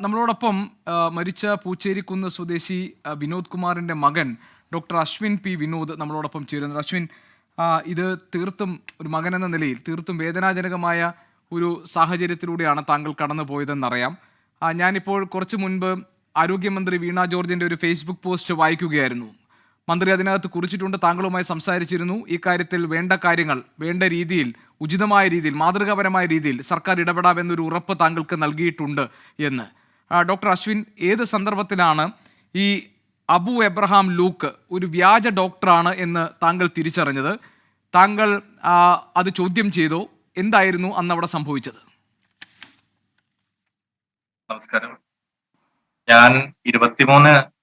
നമ്മളോടൊപ്പം മരിച്ച പൂച്ചേരിക്കുന്ന് സ്വദേശി വിനോദ് കുമാറിന്റെ മകൻ ഡോക്ടർ അശ്വിൻ പി വിനോദ് നമ്മളോടൊപ്പം ചേരുന്നത് അശ്വിൻ ഇത് തീർത്തും ഒരു മകൻ എന്ന നിലയിൽ തീർത്തും വേദനാജനകമായ ഒരു സാഹചര്യത്തിലൂടെയാണ് താങ്കൾ കടന്നു പോയതെന്നറിയാം ഞാനിപ്പോൾ കുറച്ച് മുൻപ് ആരോഗ്യമന്ത്രി വീണ ജോർജിന്റെ ഒരു ഫേസ്ബുക്ക് പോസ്റ്റ് വായിക്കുകയായിരുന്നു. മന്ത്രി അതിനകത്ത് കുറിച്ചിട്ടുണ്ട് താങ്കളുമായി സംസാരിച്ചിരുന്നു. ഈ കാര്യത്തിൽ വേണ്ട കാര്യങ്ങൾ വേണ്ട രീതിയിൽ ഉചിതമായ രീതിയിൽ മാതൃകാപരമായ രീതിയിൽ സർക്കാർ ഇടപെടാമെന്നൊരു ഉറപ്പ് താങ്കൾക്ക് നൽകിയിട്ടുണ്ട് എന്ന്. ഡോക്ടർ അശ്വിൻ ഏത് സന്ദർഭത്തിലാണ് ഈ അബു എബ്രഹാം ലൂക്ക് ഒരു വ്യാജ ഡോക്ടറാണ് എന്ന് താങ്കൾ തിരിച്ചറിഞ്ഞത്? താങ്കൾ അത് ചോദ്യം ചെയ്തോ? എന്തായിരുന്നു അന്ന് അവിടെ സംഭവിച്ചത്? നമസ്കാരം. ഞാൻ ഇരുപത്തിമൂന്ന്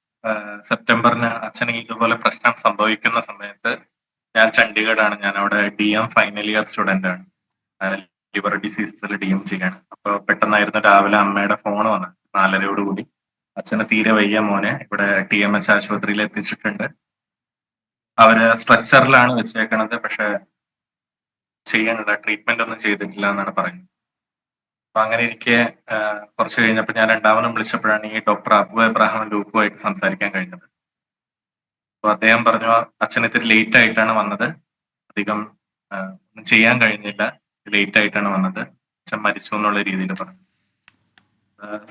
സെപ്റ്റംബറിന് അച്ഛന് ഇതുപോലെ പ്രശ്നം സംഭവിക്കുന്ന സമയത്ത് ഞാൻ ചണ്ഡീഗഡാണ്. ഞാൻ അവിടെ D M final year student ആണ് ലിവർ ഡിസീസസിൽ ഡി എം ചെയ്യാണ്. അപ്പൊ പെട്ടെന്നായിരുന്നു രാവിലെ അമ്മയുടെ ഫോൺ വന്നത്. നാലരയോട് കൂടി അച്ഛന് തീരെ വയ്യ മോനെ. ഇവിടെ ടി എം എച്ച് ആശുപത്രിയിൽ എത്തിച്ചിട്ടുണ്ട്. അവർ സ്ട്രക്ചറിലാണ് വെച്ചേക്കണത്. പക്ഷെ ചെയ്യണില്ല. ട്രീറ്റ്മെന്റ് ഒന്നും ചെയ്തിട്ടില്ല എന്നാണ് പറയുന്നത്. അപ്പൊ അങ്ങനെ ഇരിക്കെ കുറച്ച് കഴിഞ്ഞപ്പോൾ ഞാൻ രണ്ടാമതും വിളിച്ചപ്പോഴാണ് ഈ ഡോക്ടർ അബു എബ്രാഹിം ലൂക്കുമായിട്ട് സംസാരിക്കാൻ കഴിഞ്ഞത്. അപ്പൊ അദ്ദേഹം പറഞ്ഞു അച്ഛൻ ഇത്തിരി ലേറ്റ് ആയിട്ടാണ് വന്നത്. അധികം ഒന്നും ചെയ്യാൻ കഴിഞ്ഞില്ല. ലേറ്റ് ആയിട്ടാണ് വന്നത്. അച്ഛൻ മരിച്ചു എന്നുള്ള രീതിയിൽ പറഞ്ഞു.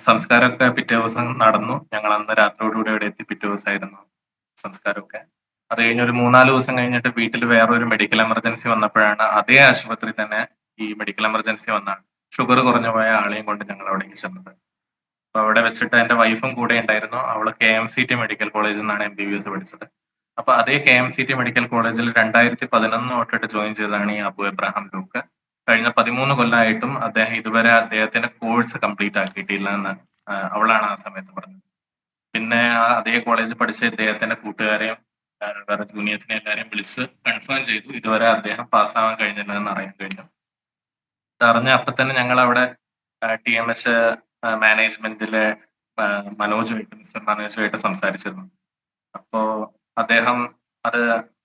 സംസ്കാരമൊക്കെ പിറ്റേ ദിവസം നടന്നു. ഞങ്ങൾ അന്ന് രാത്രിയോടുകൂടി അവിടെ എത്തി പിറ്റേ ദിവസമായിരുന്നു സംസ്കാരമൊക്കെ. അത് കഴിഞ്ഞ് ഒരു മൂന്നാൽ ദിവസം കഴിഞ്ഞിട്ട് വീട്ടിൽ വേറൊരു മെഡിക്കൽ എമർജൻസി വന്നപ്പോഴാണ് അതേ ആശുപത്രി തന്നെ ഈ മെഡിക്കൽ എമർജൻസി വന്നാണ് ഷുഗർ കുറഞ്ഞു പോയ ആളെയും കൊണ്ട് ഞങ്ങൾ അവിടേക്ക് ചെന്നത്. അപ്പൊ അവിടെ വെച്ചിട്ട് എന്റെ വൈഫും കൂടെ ഉണ്ടായിരുന്നു. അവൾ K M C T medical കോളേജിൽ നിന്നാണ് എം ബി ബി എസ് പഠിച്ചത്. അപ്പൊ അതേ K M C T medical കോളേജിൽ രണ്ടായിരത്തി പതിനൊന്ന് തൊട്ടിട്ട് ജോയിൻ ചെയ്തതാണ് ഈ അബു എബ്രഹാം ലൂക്ക്. കഴിഞ്ഞ പതിമൂന്ന് കൊല്ലമായിട്ടും അദ്ദേഹം ഇതുവരെ അദ്ദേഹത്തിന്റെ കോഴ്സ് കംപ്ലീറ്റ് ആക്കിയിട്ടില്ല എന്ന് അവളാണ് ആ സമയത്ത് പറഞ്ഞത്. പിന്നെ അതേ കോളേജിൽ പഠിച്ച ഇദ്ദേഹത്തിന്റെ കൂട്ടുകാരെയും വേറെ ജൂനിയേഴ്സിനെ എല്ലാരെയും വിളിച്ച് കൺഫേം ചെയ്തു. ഇതുവരെ അദ്ദേഹം പാസ്സാവാൻ കഴിഞ്ഞില്ല എന്ന് അറിയാൻ കഴിഞ്ഞു. ഇതറിഞ്ഞ അപ്പൊ തന്നെ ഞങ്ങൾ അവിടെ ടി എം എസ് മാനേജ്മെന്റിലെ മനോജുമായിട്ട് മിസ്റ്റർ മനോജുമായിട്ട് സംസാരിച്ചിരുന്നു. അപ്പോ അദ്ദേഹം അത്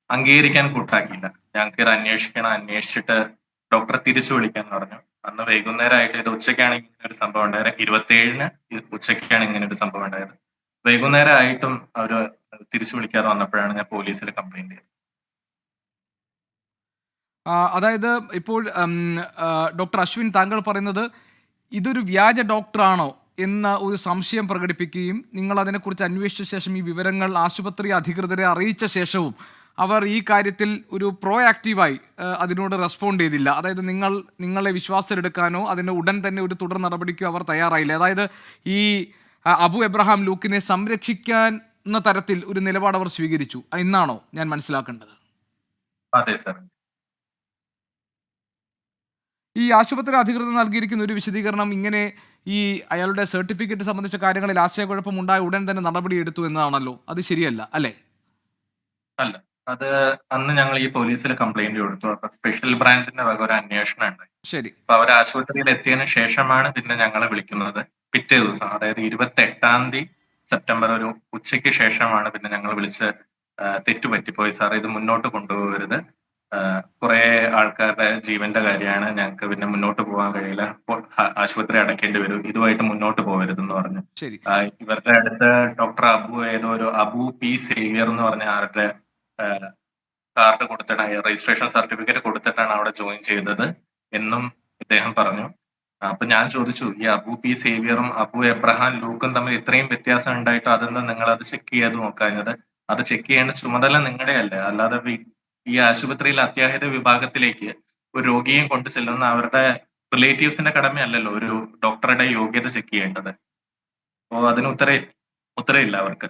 അംഗീകരിക്കാൻ കൂട്ടാക്കിയില്ല. ഞങ്ങൾക്ക് ഇത് അന്വേഷിക്കണം അന്വേഷിച്ചിട്ട് ഡോക്ടറെ തിരിച്ചു വിളിക്കാൻ പറഞ്ഞു. അന്ന് വൈകുന്നേരമായിട്ട് ഇത് ഉച്ചയ്ക്കാണ് ഇങ്ങനെ ഒരു സംഭവം ഉണ്ടായത്. ഇരുപത്തിയേഴിന് ഉച്ചയ്ക്കാണ് ഇങ്ങനെ ഒരു സംഭവം ഉണ്ടായത്. വൈകുന്നേരം ആയിട്ടും അവർ തിരിച്ചു വിളിക്കാതെ വന്നപ്പോഴാണ് ഞാൻ പോലീസിൽ കംപ്ലൈന്റ് ചെയ്തത്. അതായത് ഇപ്പോൾ ഡോക്ടർ അശ്വിൻ താങ്കൾ പറയുന്നത് ഇതൊരു വ്യാജ ഡോക്ടറാണോ എന്ന ഒരു സംശയം പ്രകടിപ്പിക്കുകയും നിങ്ങൾ അതിനെക്കുറിച്ച് അന്വേഷിച്ച ശേഷം ഈ വിവരങ്ങൾ ആശുപത്രി അധികൃതരെ അറിയിച്ച ശേഷവും അവർ ഈ കാര്യത്തിൽ ഒരു പ്രോ ആക്റ്റീവായി അതിനോട് റെസ്പോണ്ട് ചെയ്തില്ല. അതായത് നിങ്ങൾ നിങ്ങളെ വിശ്വാസത്തിലെടുക്കാനോ അതിന് ഉടൻ തന്നെ ഒരു തുടർ നടപടിക്കോ അവർ തയ്യാറായില്ല. അതായത് ഈ അബു എബ്രഹാം ലൂക്കിനെ സംരക്ഷിക്കാൻ എന്ന തരത്തിൽ ഒരു നിലപാട് അവർ സ്വീകരിച്ചു. എന്നാണോ ഞാൻ മനസ്സിലാക്കേണ്ടത്? അതെ സാർ. ഈ ആശുപത്രി അധികൃതർ നൽകിയിരിക്കുന്ന ഒരു വിശദീകരണം ഇങ്ങനെ ഈ അയാളുടെ സർട്ടിഫിക്കറ്റ് സംബന്ധിച്ച കാര്യങ്ങളിൽ ആശയക്കുഴപ്പം ഉണ്ടായ ഉടൻ തന്നെ നടപടി എടുത്തു എന്നതാണല്ലോ. അത് ശരിയല്ല അല്ലേ? അല്ല അത് അന്ന് ഞങ്ങൾ ഈ പോലീസിൽ കംപ്ലൈന്റ് കൊടുത്തു. അപ്പൊ സ്പെഷ്യൽ ബ്രാഞ്ചിന്റെ വക ഒരു അന്വേഷണം ഉണ്ട് ശരി. അപ്പൊ അവർ ആശുപത്രിയിൽ എത്തിയതിനു ശേഷമാണ് പിന്നെ ഞങ്ങളെ വിളിക്കുന്നത് പിറ്റേ ദിവസം അതായത് ഇരുപത്തി എട്ടാം തീയതി സെപ്റ്റംബർ ഒരു ഉച്ചയ്ക്ക് ശേഷമാണ് പിന്നെ ഞങ്ങൾ വിളിച്ച് തെറ്റുപറ്റിപ്പോയി തെറ്റ് സാർ ഇത് മുന്നോട്ട് കൊണ്ടുപോകരുത്. കുറെ ആൾക്കാരുടെ ജീവന്റെ കാര്യമാണ് ഞങ്ങൾക്ക് പിന്നെ മുന്നോട്ട് പോകാൻ കഴിയില്ല. ആശുപത്രി അടയ്ക്കേണ്ടി വരും. ഇതുമായിട്ട് മുന്നോട്ട് പോകരുതെന്ന് പറഞ്ഞു. ഇവരുടെ അടുത്ത് ഡോക്ടർ അബു ഏതോ ഒരു അബു പി സേവിയർ എന്ന് പറഞ്ഞ ആരുടെ കാർഡ് കൊടുത്തിട്ടാണ് രജിസ്ട്രേഷൻ സർട്ടിഫിക്കറ്റ് കൊടുത്തിട്ടാണ് അവിടെ ജോയിൻ ചെയ്തത് എന്നും ഇദ്ദേഹം പറഞ്ഞു. അപ്പൊ ഞാൻ ചോദിച്ചു ഈ അബു പി സേവിയറും അബു എബ്രഹാം ലൂക്കും തമ്മിൽ ഇത്രയും വ്യത്യാസം ഉണ്ടായിട്ട് അതെന്ന് നിങ്ങൾ അത് ചെക്ക് ചെയ്ത് നോക്കാഞ്ഞത്? അത് ചെക്ക് ചെയ്യേണ്ട ചുമതല നിങ്ങളുടെ അല്ലേ അല്ലാതെ ഈ ആശുപത്രിയിൽ അത്യാഹിത വിഭാഗത്തിലേക്ക് ഒരു രോഗിയെ കൊണ്ടു ചെല്ലുന്ന അവരുടെ റിലേറ്റീവ്സിന്റെ കടമയല്ലല്ലോ ഒരു ഡോക്ടറുടെ യോഗ്യത ചെക്ക് ചെയ്യേണ്ടത്. അപ്പോ അതിന് ഉത്തര ഉത്തരവില്ല അവർക്ക്.